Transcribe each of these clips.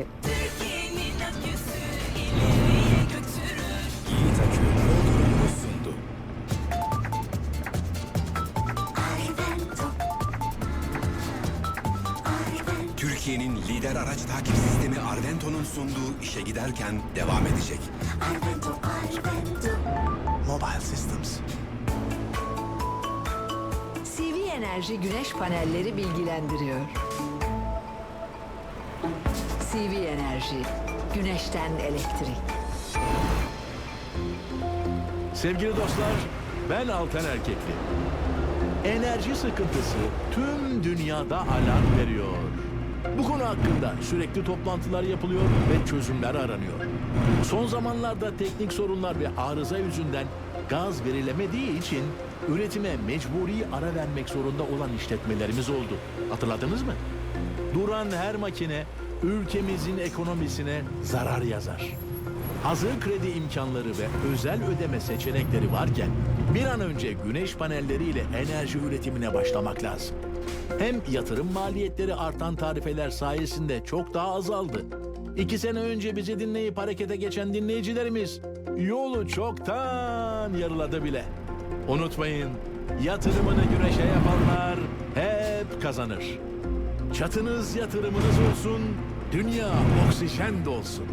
etmeli. Türkiye'nin aküsü ileriye götürür. Yiğit Akü yol durumunu sundu. Türkiye'nin lider araç takip sistemi Arvento'nun sunduğu işe giderken devam edecek. Mobile Systems. CV Enerji güneş panelleri bilgilendiriyor. CV Enerji, güneşten elektrik. Sevgili dostlar, ben Altan Erkekli. Enerji sıkıntısı tüm dünyada alarm veriyor. Bu konu hakkında sürekli toplantılar yapılıyor ve çözümler aranıyor. Son zamanlarda teknik sorunlar ve arıza yüzünden gaz verilemediği için üretime mecburi ara vermek zorunda olan işletmelerimiz oldu. Hatırladınız mı? Duran her makine ülkemizin ekonomisine zarar yazar. Hazır kredi imkanları ve özel ödeme seçenekleri varken bir an önce güneş panelleriyle enerji üretimine başlamak lazım. Hem yatırım maliyetleri artan tarifeler sayesinde çok daha azaldı. İki sene önce bizi dinleyip harekete geçen dinleyicilerimiz yolu çoktan yarıladı bile. Unutmayın, yatırımını güneşe yapanlar hep kazanır. Çatınız yatırımınız olsun, dünya oksijen dolsun.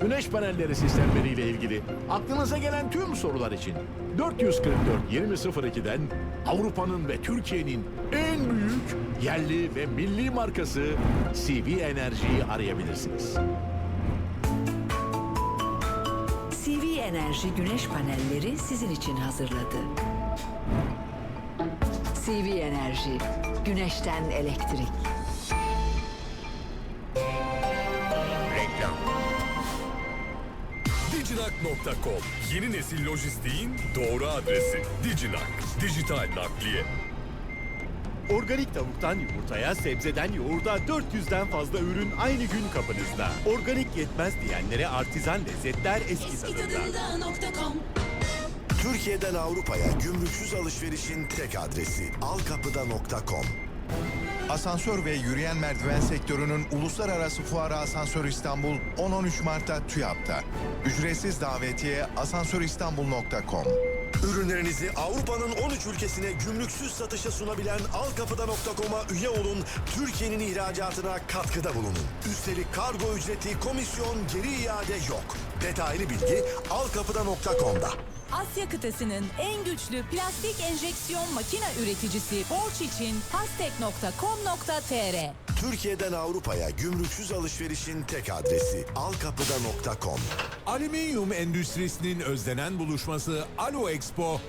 Güneş panelleri sistemleriyle ilgili aklınıza gelen tüm sorular için 444 2002'den Avrupa'nın ve Türkiye'nin en büyük yerli ve milli markası CV Enerji'yi arayabilirsiniz. CV Enerji güneş panelleri sizin için hazırladı. CV Enerji, güneşten elektrik. Diginak.com Yeni nesil lojistiğin doğru adresi. Diginak. Dijital nakliye. Organik tavuktan yumurtaya, sebzeden yoğurda 400'den fazla ürün aynı gün kapınızda. Organik yetmez diyenlere artizan lezzetler eski Eski Türkiye'den Avrupa'ya gümrüksüz alışverişin tek adresi alkapıda.com. Asansör ve yürüyen merdiven sektörünün uluslararası fuarı Asansör İstanbul 10-13 Mart'ta TÜYAP'ta. Ücretsiz davetiye asansöristanbul.com. Ürünlerinizi Avrupa'nın 13 ülkesine gümrüksüz satışa sunabilen alkapıda.com'a üye olun, Türkiye'nin ihracatına katkıda bulunun. Üstelik kargo ücreti, komisyon, geri iade yok. Detaylı bilgi alkapıda.com'da. Asya kıtasının en güçlü plastik enjeksiyon makine üreticisi Borç için hastek.com.tr Türkiye'den Avrupa'ya gümrüksüz alışverişin tek adresi alkapıda.com. Alüminyum endüstrisinin özlenen buluşması Alo Expo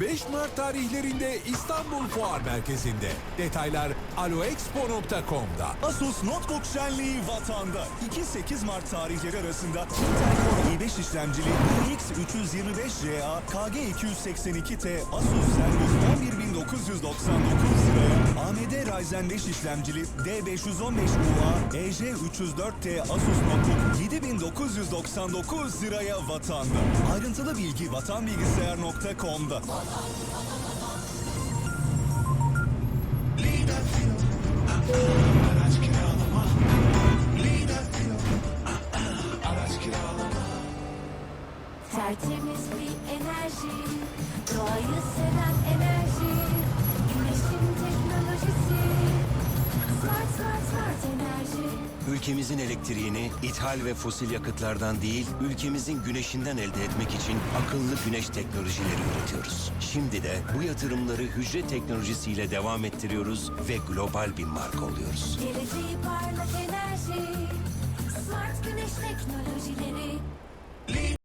3-5 Mart tarihlerinde İstanbul Fuar Merkezi'nde. Detaylar aloexpo.com'da. Asus Notebook şenliği vatanda. 2-8 Mart tarihleri arasında Intel Core i5 işlemcili RX 325RA KG282T Asus Zenbook 11999 liraya. AMD Ryzen 5 işlemcili D515UA EJ304T Asus Notebook 7999 liraya vatanda. Ayrıntılı bilgi vatanbilgisayar.com'da. Tertemiz bir enerji Doğayı seven enerji Güneşin teknolojisi Smart smart smart enerji Ülkemizin elektriğini ithal ve fosil yakıtlardan değil, ülkemizin güneşinden elde etmek için akıllı güneş teknolojileri üretiyoruz. Şimdi de bu yatırımları hücre teknolojisiyle devam ettiriyoruz ve global bir marka oluyoruz. Geleceği parlak enerji, smart güneş teknolojileri.